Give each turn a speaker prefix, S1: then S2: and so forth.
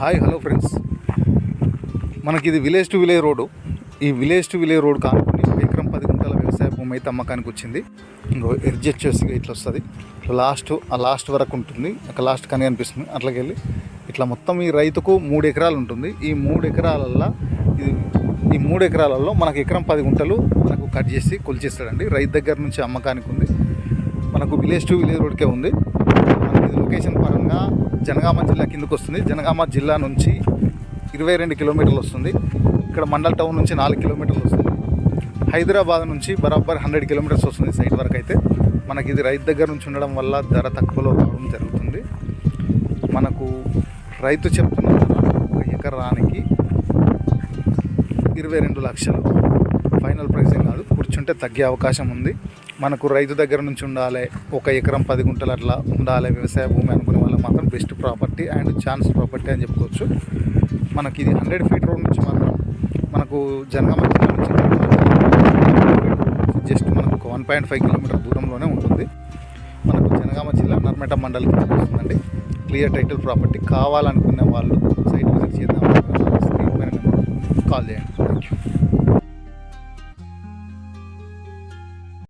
S1: Hi hello friends. మనకి ఇది village to village road. ఈ విలేజ్ టు విలేజ్ రోడ్ కానుకొని ఎకరం పది గుంటల వ్యవసాయ భూమి అయితే అమ్మకానికి వచ్చింది. ఇంకో ఎడ్జ్ చేసిగా ఇట్లా వస్తుంది. లాస్ట్ ఆ లాస్ట్ వరకు ఉంటుంది. అక్కడ లాస్ట్ కానీ అనిపిస్తుంది. అట్లకి వెళ్ళి ఇట్లా మొత్తం ఈ రైతుకు మూడు ఎకరాలు ఉంటుంది. ఈ మూడు ఎకరాలల్లో ఇది ఈ మూడు ఎకరాలలో మనకు ఎకరం పది గుంటలు మనకు కట్ చేసి కొలిచేస్తాడండి. రైతు దగ్గర నుంచి అమ్మకానికి ఉంది. మనకు విలేజ్ టు విలేజ్ రోడ్కే ఉంది. మనకి ఇది లొకేషన్ పరంగా జనగామ జిల్లా కిందకు వస్తుంది. జనగామ జిల్లా నుంచి ఇరవై రెండు కిలోమీటర్లు వస్తుంది. ఇక్కడ మండల్ టౌన్ నుంచి నాలుగు కిలోమీటర్లు వస్తుంది. హైదరాబాద్ నుంచి బరాబర్ హండ్రెడ్ కిలోమీటర్స్ వస్తుంది సైట్ వరకు అయితే. మనకి ఇది రైతు దగ్గర నుంచి ఉండడం వల్ల ధర తక్కువలో రావడం జరుగుతుంది. మనకు రైతు చెప్తున్న ధర ఒక ఎకరానికి ఇరవై రెండు లక్షలు. ఫైనల్ ప్రైసింగ్ కాదు కూర్చుంటే తగ్గే అవకాశం ఉంది. మనకు రైతు దగ్గర నుంచి ఉండాలి ఒక ఎకరం పది గుంటలు అట్లా ఉండాలి వ్యవసాయ భూమి అనుకునే వాళ్ళకి మాత్రం best property and chance property అని చెప్పుకోవచ్చు. మనకి ఇది హండ్రెడ్ ఫీట్ రోడ్ నుంచి మాత్రం మనకు జనగామ జిల్లా నుంచి జస్ట్ మనకు వన్ పాయింట్ ఫైవ్ కిలోమీటర్ దూరంలోనే ఉంటుంది. మనకు జనగామ జిల్లా నర్మేట మండలికి వస్తుందండి. క్లియర్ టైటిల్ ప్రాపర్టీ కావాలనుకునే వాళ్ళు సైట్ విజిట్ చేద్దాం. కాల్ చేయండి థ్యాంక్ యూ